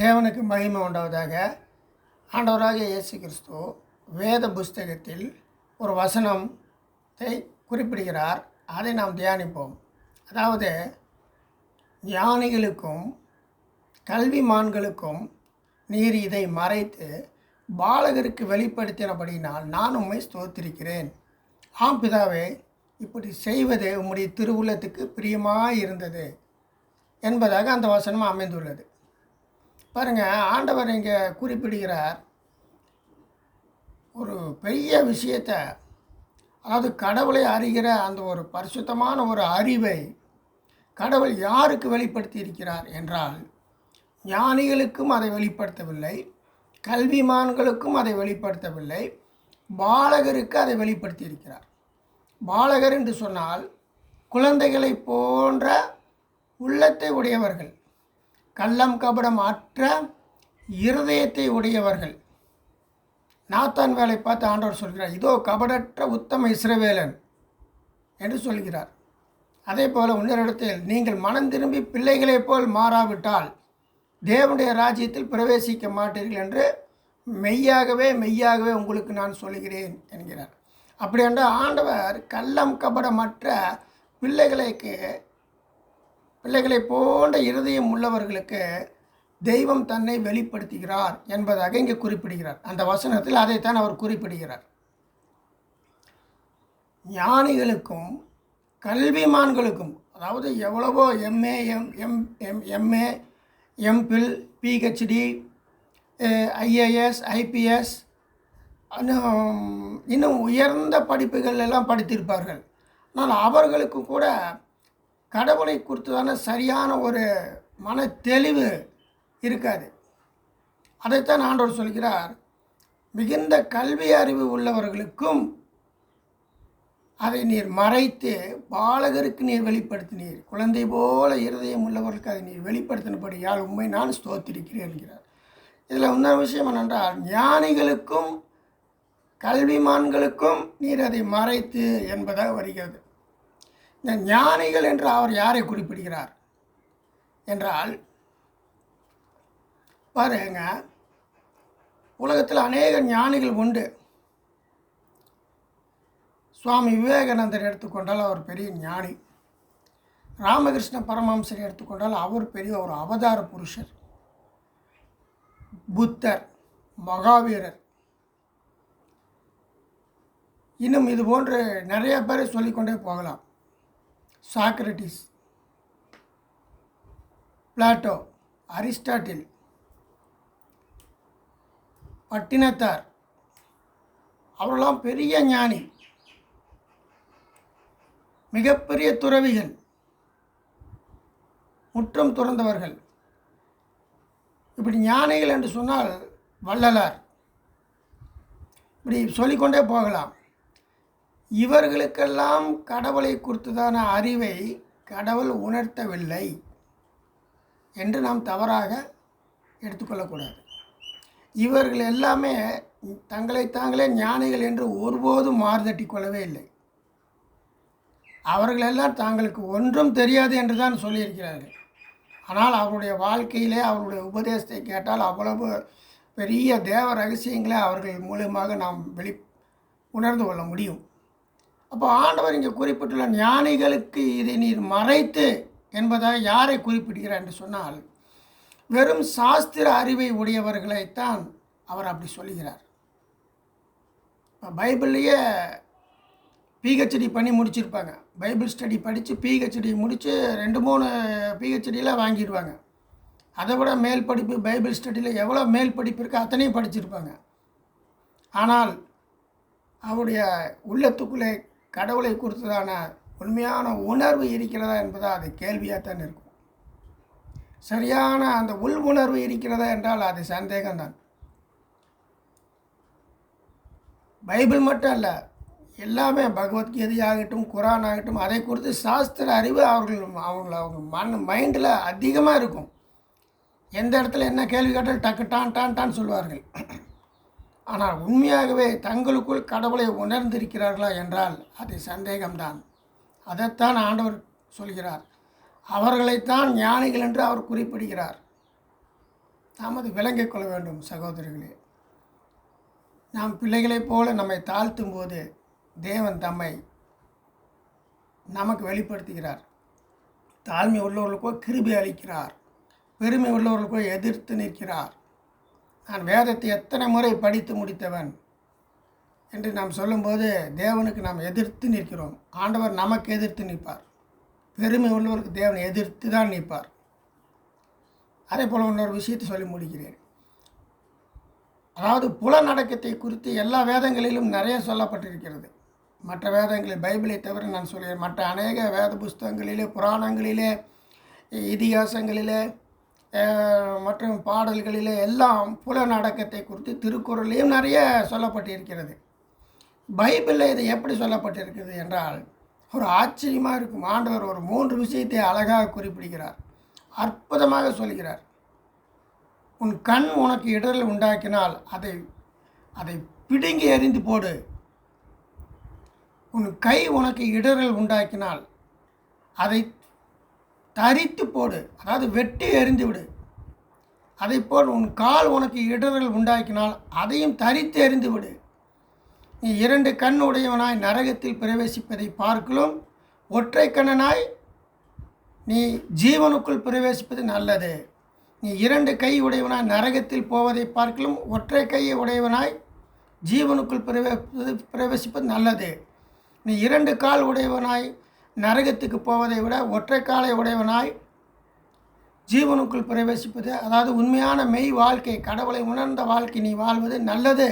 தேவனுக்கு மகிமை உண்டாவதாக ஆண்டவராக இயேசு கிறிஸ்து வேத புஸ்தகத்தில் ஒரு வசனத்தை குறிப்பிடுகிறார். அதை நாம் தியானிப்போம். அதாவது ஞானிகளுக்கும் கல்விமான்களுக்கும் நீர் இதை மறைத்து பாலகருக்கு வெளிப்படுத்தினபடியினால் நான் உண்மை ஸ்தோத்திருக்கிறேன். ஆம் பிதாவே இப்படி செய்வது உம்முடைய திருவுள்ளத்துக்கு பிரியமாக இருந்தது என்பதாக அந்த வசனம் அமைந்துள்ளது. பாருங்கள் ஆண்டவர் இங்கே குறிப்பிடுகிறார் ஒரு பெரிய விஷயத்தை அதாவது கடவுளை அறிகிற அந்த ஒரு பரிசுத்தமான ஒரு அறிவை கடவுள் யாருக்கு வெளிப்படுத்தி இருக்கிறார் என்றால் ஞானிகளுக்கும் அதை வெளிப்படுத்தவில்லை கல்விமான்களுக்கும் அதை வெளிப்படுத்தவில்லை பாலகருக்கு அதை வெளிப்படுத்தி இருக்கிறார். பாலகர் என்று சொன்னால் குழந்தைகளை போன்ற உள்ளத்தை உடையவர்கள். கள்ளம் கபடம் அற்ற இருதயத்தை உடையவர்கள். நாத்தான் வேலை பார்த்து ஆண்டவர் சொல்கிறார் இதோ கபடற்ற உத்தம இஸ்ரவேலன் என்று சொல்கிறார். அதே போல் இன்னொரிடத்தில் நீங்கள் மனம் திரும்பி பிள்ளைகளைப் போல் மாறாவிட்டால் தேவனுடைய ராஜ்யத்தில் பிரவேசிக்க மாட்டீர்கள் என்று மெய்யாகவே மெய்யாகவே உங்களுக்கு நான் சொல்கிறேன் என்கிறார். அப்படி என்றால் ஆண்டவர் கள்ளம் கபடமற்ற பிள்ளைகளுக்கு பிள்ளைகளை போன்ற இருதயம் உள்ளவர்களுக்கு தெய்வம் தன்னை வெளிப்படுத்துகிறார் என்பதாக இங்கே குறிப்பிடுகிறார். அந்த வசனத்தில் அதைத்தான் அவர் குறிப்பிடுகிறார். ஞானிகளுக்கும் கல்விமான்களுக்கும் அதாவது எவ்வளவோ MA M M M MA MPhil PhD IAS IPS இன்னும் உயர்ந்த படிப்புகள் எல்லாம் படித்திருப்பார்கள். ஆனால் அவர்களுக்கு கூட கடவுளை குறித்ததான சரியான ஒரு மன தெளிவு இருக்காது. அதைத்தான் ஆண்டவர் சொல்கிறார். மிகுந்த கல்வி அறிவு உள்ளவர்களுக்கும் அதை நீர் மறைத்து பாலகருக்கு நீர் வெளிப்படுத்தினீர். குழந்தை போல இருதயம் உள்ளவர்களுக்கு அதை நீர் வெளிப்படுத்தினபடியால் உண்மை நான் ஸ்தோத்திருக்கிறேன் என்கிறார். இதில் இன்னொரு விஷயம் என்னென்றால் ஞானிகளுக்கும் கல்விமான்களுக்கும் நீர் அதை மறைத்து என்பதாக வருகிறது. இந்த ஞானிகள் என்று அவர் யாரை குறிப்பிடுகிறார்? என்றால் பாருங்க உலகத்தில் அநேக ஞானிகள் உண்டு. சுவாமி விவேகானந்தர் எடுத்துக்கொண்டால் அவர் பெரிய ஞானி. ராமகிருஷ்ண பரமஹம்சர் எடுத்துக்கொண்டால் அவர் பெரிய ஒரு அவதார புருஷர். புத்தர் மகாவீரர். இன்னும் இது போன்று நிறைய பேரை சொல்லிக்கொண்டே போகலாம். சாக்ரட்டிஸ் பிளாட்டோ அரிஸ்டாட்டில் பட்டினத்தார் அவரெல்லாம் பெரிய ஞானி மிகப்பெரிய துறவிகள் முற்றம் துறந்தவர்கள். இப்படி ஞானிகள் என்று சொன்னால் வள்ளலார். இப்படி சொல்லிக்கொண்டே போகலாம். இவர்களுக்கெல்லாம் கடவுளை குறித்ததான அறிவை கடவுள் உணர்த்தவில்லை என்று நாம் தவறாக எடுத்துக்கொள்ளக்கூடாது. இவர்கள் எல்லாமே தங்களை தாங்களே ஞானிகள் என்று ஒருபோதும் மாறுதட்டி கொள்ளவே இல்லை. அவர்களெல்லாம் தாங்களுக்கு ஒன்றும் தெரியாது என்று தான் சொல்லியிருக்கிறார்கள். ஆனால் அவருடைய வாழ்க்கையிலே அவருடைய உபதேசத்தை கேட்டால் அவ்வளவு பெரிய தேவ ரகசியங்களை அவர்கள் மூலியமாக நாம் வெளி உணர்ந்து கொள்ள முடியும். அப்போ ஆண்டவர் இங்கே குறிப்பிட்டுள்ள ஞானிகளுக்கு இதை நீர் மறைத்து என்பதாக யாரை குறிப்பிடுகிறார் என்று சொன்னால் வெறும் சாஸ்திர அறிவை உடையவர்களைத்தான் அவர் அப்படி சொல்லுகிறார். பைபிள்லேயே பிஹெச்டி பண்ணி முடிச்சிருப்பாங்க. பைபிள் ஸ்டடி படித்து பிஹெச்டி முடித்து ரெண்டு மூணு பிஹெச்டியில் வாங்கிடுவாங்க. அதை விட மேல் படிப்பு பைபிள் ஸ்டடியில் எவ்வளோ மேல் படிப்பு இருக்கோ அத்தனையும் படிச்சிருப்பாங்க. ஆனால் அவருடைய உள்ளத்துக்குள்ளே கடவுளை குறித்ததான உண்மையான உணர்வு இருக்கிறதா என்பதா அது கேள்வியாகத்தான் இருக்கும். சரியான அந்த உள் உணர்வு இருக்கிறதா என்றால் அது சந்தேகம்தான். பைபிள் மட்டும் அல்ல எல்லாமே பகவத்கீதையாகட்டும் குரான் ஆகட்டும் அதை குறித்து சாஸ்திர அறிவு அவர்கள் அவங்கள அவங்க மண் மைண்டில் அதிகமாக இருக்கும். எந்த இடத்துல என்ன கேள்வி கேட்டாலும் டக்கு டான் டான் டான் சொல்வார்கள் ஆனால் உண்மையாகவே தங்களுக்குள் கடவுளை உணர்ந்திருக்கிறார்களா என்றால் அது சந்தேகம்தான். அதைத்தான் ஆண்டவர் சொல்கிறார். அவர்களைத்தான் ஞானிகள் என்று அவர் குறிப்பிடுகிறார். நாம் அது விளங்கிக் கொள்ள வேண்டும் சகோதரர்களே. நாம் பிள்ளைகளைப் போல நம்மை தாழ்த்தும் போது தேவன் தம்மை நமக்கு வெளிப்படுத்துகிறார். தாழ்மை உள்ளவர்களுக்கோ கிருபி அளிக்கிறார். பெருமை உள்ளவர்களுக்கோ எதிர்த்து நிற்கிறார். நான் வேதத்தை எத்தனை முறை படித்து முடித்தவன்? என்று நாம் சொல்லும்போது தேவனுக்கு நாம் எதிர்த்து நிற்கிறோம். ஆண்டவர் நமக்கு எதிர்த்து நிற்பார். பெருமை உள்ளவருக்கு தேவனை எதிர்த்து தான் நிற்பார். அதே போல் இன்னொரு விஷயத்தை சொல்லி முடிக்கிறேன். அதாவது புலநடக்கத்தை குறித்து எல்லா வேதங்களிலும் நிறைய சொல்லப்பட்டிருக்கிறது. மற்ற வேதங்களில் பைபிளை தவிர நான் சொல்கிறேன். மற்ற அநேக வேத புஸ்தகங்களிலே புராணங்களிலே இதிகாசங்களிலே மற்றும் பாடல்களிலே எல்லாம் புலநடக்கத்தை குறித்து திருக்குறளையும் நிறைய சொல்லப்பட்டிருக்கிறது. பைபிளில் இது எப்படி சொல்லப்பட்டிருக்கிறது என்றால் ஒரு ஆச்சரியமாக இருக்கும். ஆண்டவர் ஒரு மூன்று விஷயத்தை அழகாக குறிப்பிடுகிறார். அற்புதமாக சொல்கிறார். உன் கண் உனக்கு இடரல் உண்டாக்கினால் அதை அதை பிடுங்கி எறிந்து போடு. உன் கை உனக்கு இடரல் உண்டாக்கினால் அதை தரித்து போடு. அதாவது வெட்டி எறிந்து விடு. அதைப்போல் உன் கால் உனக்கு இடர்கள் உண்டாக்கினால் அதையும் தரித்து எறிந்து விடு. நீ இரண்டு கண் உடையவனாய் நரகத்தில் பிரவேசிப்பதை பார்க்கலும் ஒற்றை கண்ணனாய் நீ ஜீவனுக்குள் பிரவேசிப்பது நல்லது. நீ இரண்டு கை உடையவனாய் நரகத்தில் போவதை பார்க்கலும் ஒற்றை கையை உடையவனாய் ஜீவனுக்குள் பிரவே பிரவேசிப்பது நல்லது. நீ இரண்டு கால் உடையவனாய் நரகத்துக்கு போவதை விட ஒற்றை காலை உடையவனாய் ஜீவனுக்குள் பிரவேசிப்பது அதாவது உண்மையான மெய் வாழ்க்கை கடவுளை உணர்ந்த வாழ்க்கை நீ வாழ்வது நல்லது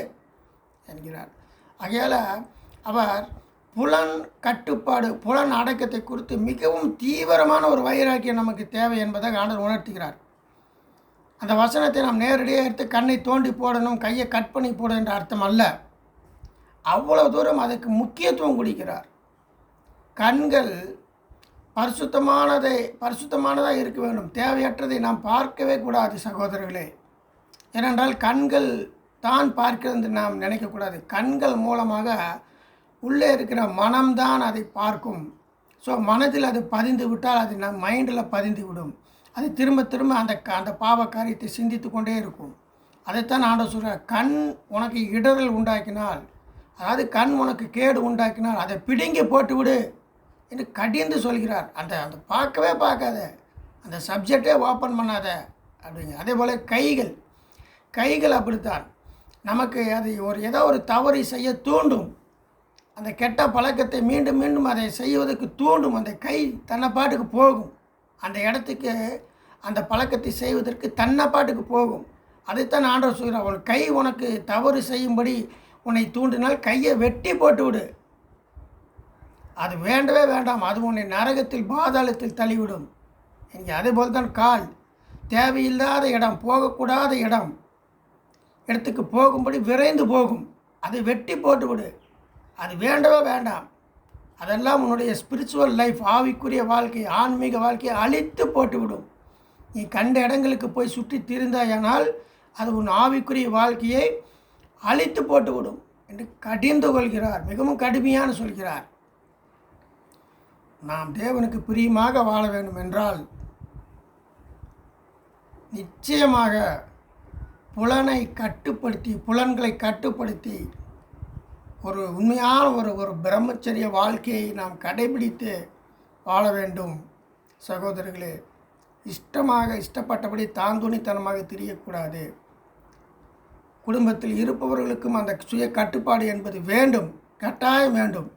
என்கிறார். ஆகையால் அவர் புலன் கட்டுப்பாடு புலன் அடக்கத்தை குறித்து மிகவும் தீவிரமான ஒரு வைராக்கியம் நமக்கு தேவை என்பதை ஆண்டர் உணர்த்துகிறார். அந்த வசனத்தை நாம் நேரடியாக எடுத்து கண்ணை தோண்டி போடணும் கையை கட் பண்ணி போடணும் என்ற அர்த்தம் அல்ல. அவ்வளோ தூரம் அதுக்கு முக்கியத்துவம் கொடுக்கிறார். கண்கள் பரிசுத்தமானதை பரிசுத்தமானதாக இருக்க வேண்டும். தேவையற்றதை நாம் பார்க்கவே கூடாது சகோதரர்களே. ஏனென்றால் கண்கள் தான் பார்க்கிறது என்று நாம் நினைக்கக்கூடாது கண்கள் மூலமாக உள்ளே இருக்கிற மனம்தான் அதை பார்க்கும். ஸோ மனதில் அது பதிந்து விட்டால் அது நம் மைண்டில் பதிந்து விடும். அது திரும்ப திரும்ப அந்த க- அந்த பாவ காரியத்தை சிந்தித்து கொண்டே இருக்கும். அதைத்தான் ஆண்டவர் சொல்கிறார் கண் உனக்கு இடரல் உண்டாக்கினால் அதாவது கண் உனக்கு கேடு உண்டாக்கினால் அதை பிடுங்கி போட்டு விடு என்று கடிந்து சொல்கிறார். அந்த அந்த பார்க்கவே பார்க்காத. அந்த சப்ஜெக்டே ஓப்பன் பண்ணாத. அப்படிங்க. அதே போல் கைகள். கைகள் அப்படித்தான். நமக்கு அது ஒரு ஏதோ ஒரு தவறு செய்ய தூண்டும். அந்த கெட்ட பழக்கத்தை மீண்டும் மீண்டும் அதை செய்வதற்கு தூண்டும். அந்த கை தன்னை பாட்டுக்கு போகும். அந்த இடத்துக்கு அந்த பழக்கத்தை செய்வதற்கு தன்னை பாட்டுக்கு போகும். அதைத்தான் ஆண்டவர் சொல்கிறார். ஒரு கை உனக்கு தவறு செய்யும்படி உன்னை தூண்டினால் கையை வெட்டி போட்டு விடு அது வேண்டவே வேண்டாம். அது உன்னை நரகத்தில் பாதாளத்தில் தள்ளிவிடும். இங்கே அதேபோல் தான் கால். தேவையில்லாத இடம் போகக்கூடாத இடம். இடத்துக்கு போகும்படி விரைந்து போகும். அதை வெட்டி போட்டு விடு அது வேண்டவே வேண்டாம். அதெல்லாம் உன்னுடைய ஸ்பிரிச்சுவல் லைஃப் ஆவிக்குரிய வாழ்க்கை ஆன்மீக வாழ்க்கையை அழித்து போட்டுவிடும். நீ கண்ட இடங்களுக்கு போய் சுற்றி திரிந்தாயானால் அது உன் ஆவிக்குரிய வாழ்க்கையை அழித்து போட்டுவிடும் என்று கடிந்து கொள்கிறார். மிகவும் கடுமையான சொல்கிறார். நாம் தேவனுக்கு பிரியமாக வாழ வேண்டும் என்றால் நிச்சயமாக புலனை கட்டுப்படுத்தி புலன்களை கட்டுப்படுத்தி ஒரு உண்மையான ஒரு ஒரு பிரம்மச்சரிய வாழ்க்கையை நாம் கடைபிடித்து வாழ வேண்டும். சகோதரர்களே இஷ்டமாக இஷ்டப்பட்டபடி தாந்துணித்தனமாக தெரியக்கூடாது. குடும்பத்தில் இருப்பவர்களுக்கும் அந்த சுய கட்டுப்பாடு என்பது வேண்டும் கட்டாயம் வேண்டும்.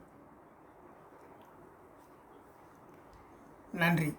நன்றி.